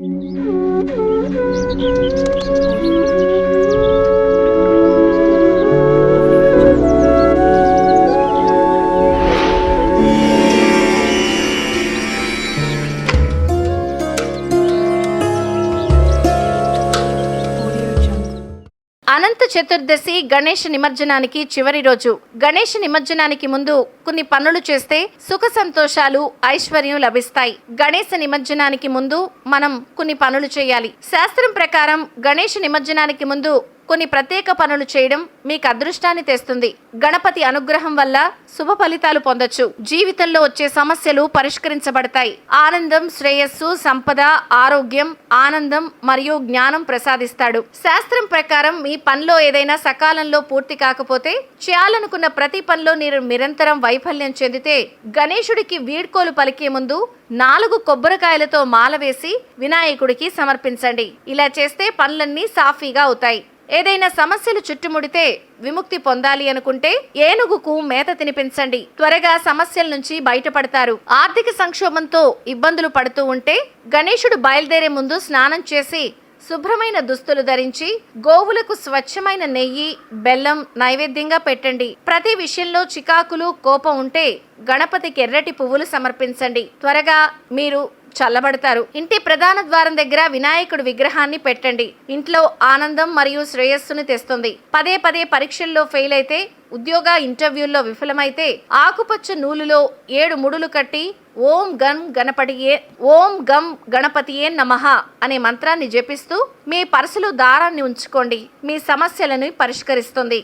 うん。అనంత చతుర్దశి గణేష్ నిమజ్జనానికి చివరి రోజు. గణేష్ నిమజ్జనానికి ముందు కొన్ని పనులు చేస్తే సుఖ సంతోషాలు ఐశ్వర్యం లభిస్తాయి. గణేష నిమజ్జనానికి ముందు మనం కొన్ని పనులు చేయాలి. శాస్త్రం ప్రకారం గణేష్ నిమజ్జనానికి ముందు కొన్ని ప్రత్యేక పనులు చేయడం మీకు అదృష్టాన్ని తెస్తుంది. గణపతి అనుగ్రహం వల్ల శుభ ఫలితాలు పొందొచ్చు. జీవితంలో వచ్చే సమస్యలు పరిష్కరించబడతాయి. ఆనందం శ్రేయస్సు సంపద ఆరోగ్యం ఆనందం మరియు జ్ఞానం ప్రసాదిస్తాడు. శాస్త్రం ప్రకారం మీ పనిలో ఏదైనా సకాలంలో పూర్తి కాకపోతే చేయాలనుకున్న ప్రతి పనిలో మీరు నిరంతరం వైఫల్యం చెందితే గణేశుడికి వీడ్కోలు పలికే ముందు నాలుగు కొబ్బరికాయలతో మాల వేసి వినాయకుడికి సమర్పించండి. ఇలా చేస్తే పనులన్నీ సాఫీగా అవుతాయి. ఏదైనా సమస్యలు చుట్టుముడితే విముక్తి పొందాలి అనుకుంటే ఏనుగుకు మేత తినిపించండి. త్వరగా సమస్యల నుంచి బయటపడతారు. ఆర్థిక సంక్షోభంతో ఇబ్బందులు పడుతూ ఉంటే గణేశుడు బయలుదేరే ముందు స్నానం చేసి శుభ్రమైన దుస్తులు ధరించి గోవులకు స్వచ్ఛమైన నెయ్యి బెల్లం నైవేద్యంగా పెట్టండి. ప్రతి విషయంలో చికాకులు కోపం ఉంటే గణపతికి ఎర్రటి పువ్వులు సమర్పించండి. త్వరగా మీరు చల్లబడతారు. ఇంటి ప్రధాన ద్వారం దగ్గర వినాయకుడు విగ్రహాన్ని పెట్టండి. ఇంట్లో ఆనందం మరియు శ్రేయస్సుని తెస్తుంది. పదే పదే పరీక్షల్లో ఫెయిల్ అయితే ఉద్యోగ ఇంటర్వ్యూల్లో విఫలమైతే ఆకుపచ్చ నూలులో ఏడు ముడులు కట్టి ఓం గం గణపతియే ఓం గం గణపతియే నమః అనే మంత్రాన్ని జపిస్తూ మీ పర్సులో దారాన్ని ఉంచుకోండి. మీ సమస్యలను పరిష్కరిస్తుంది.